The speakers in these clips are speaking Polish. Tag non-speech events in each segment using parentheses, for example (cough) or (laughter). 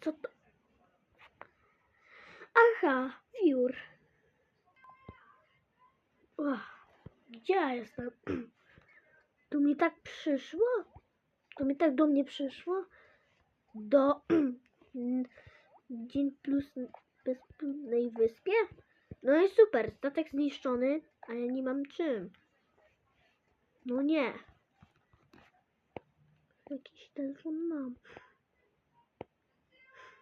Co to? Aha, wiór. Gdzie ja jestem? (clears throat) Tu mi tak przyszło? To mi tak do mnie przyszło? Do (clears throat) Dzień plus bezludnej wyspie? No i super, statek zniszczony, a ja nie mam czym. No nie. Jakiś telefon mam.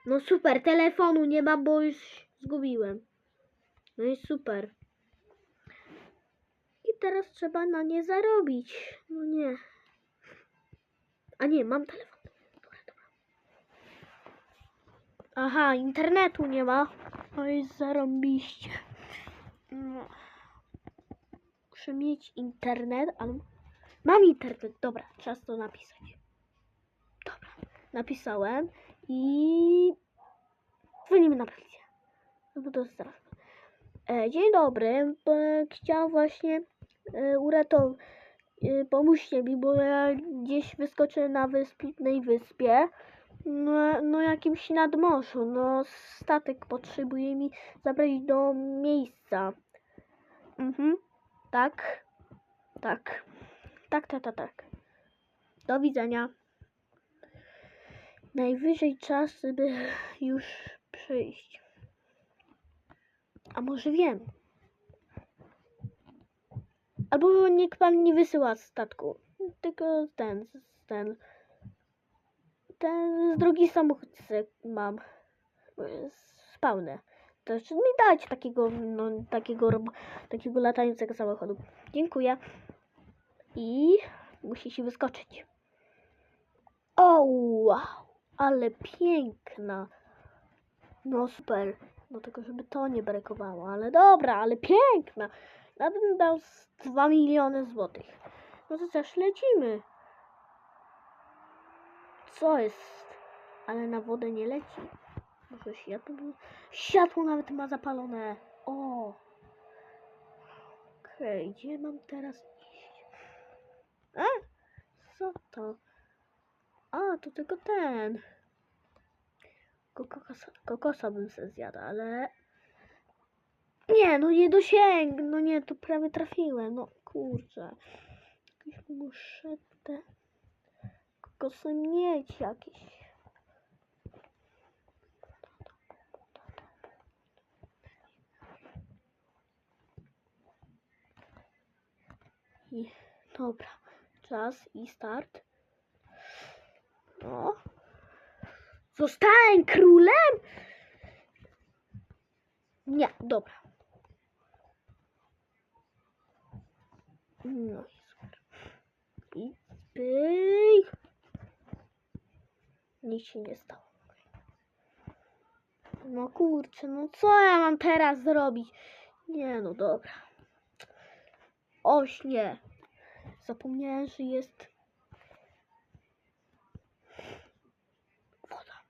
No super, telefonu nie mam, bo już zgubiłem. No i super. I teraz trzeba na nie zarobić. No nie. A nie, mam telefon. Aha, internetu nie ma. No i zarąbiście. No. Muszę mieć internet, ale... Mam internet, dobra, czas to napisać. Dobra, napisałem i... Dzwonimy na policję. No bo to jest zaraz. E, dzień dobry, bo chciałam właśnie e, uratować... E, pomóżcie mi, bo ja gdzieś wyskoczę na wyspitnej wyspie. No, no jakimś nadmorzu. No statek potrzebuje mi zabrać do miejsca. Mhm. Tak. Tak. Tak, tak, tak, tak. Do widzenia. Najwyżej czas, żeby już przyjść. A może wiem. Albo niech pan nie wysyła statku. Tylko ten, ten. Ten z drugi samochód mam. Spałnę. To jeszcze mi dać takiego, no, takiego, takiego latającego samochodu. Dziękuję. I musi się wyskoczyć. O, wow, ale piękna. No super. No tylko, żeby to nie brakowało, ale dobra, ale piękna. Ja bym dał z 2 miliony złotych. No to też lecimy. Co jest? Ale na wodę nie leci. Może światło było? Światło nawet ma zapalone. O! Okej, gdzie mam teraz iść? A? Co to? A, to tylko ten. Kokosa, kokosa bym se zjadł, ale... Nie, no nie dosięg, no nie, to prawie trafiłem, no kurczę. Jakieś muszę te kokosy mieć jakieś. I, dobra, czas i start. No. Zostałem królem? Nie, dobra. No i super. I pyk. Nic się nie stało. No kurczę, no co ja mam teraz zrobić? Nie, no dobra. Oś nie. Zapomniałem, że jest woda.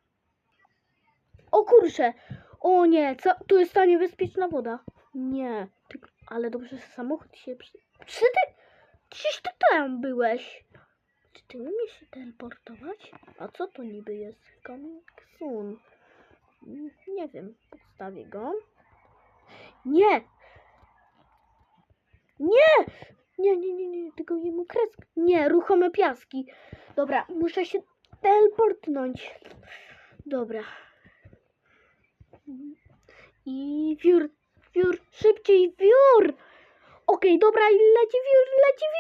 O kurczę! O nie, co? Tu jest ta niebezpieczna woda. Nie, tylko, ale dobrze, że samochód się przy... Czy ty? Przecież ty tam byłeś. Czy ty umiesz się teleportować? A co to niby jest? Coming soon. Nie wiem, podstawię go. Nie! Nie! Nie, nie, nie, nie, tylko jemu kreskę. Nie, ruchome piaski. Dobra, muszę się teleportnąć. Dobra. I wiór, wiór, szybciej, wiór! Okej, dobra, i leci wiór, leci wiór!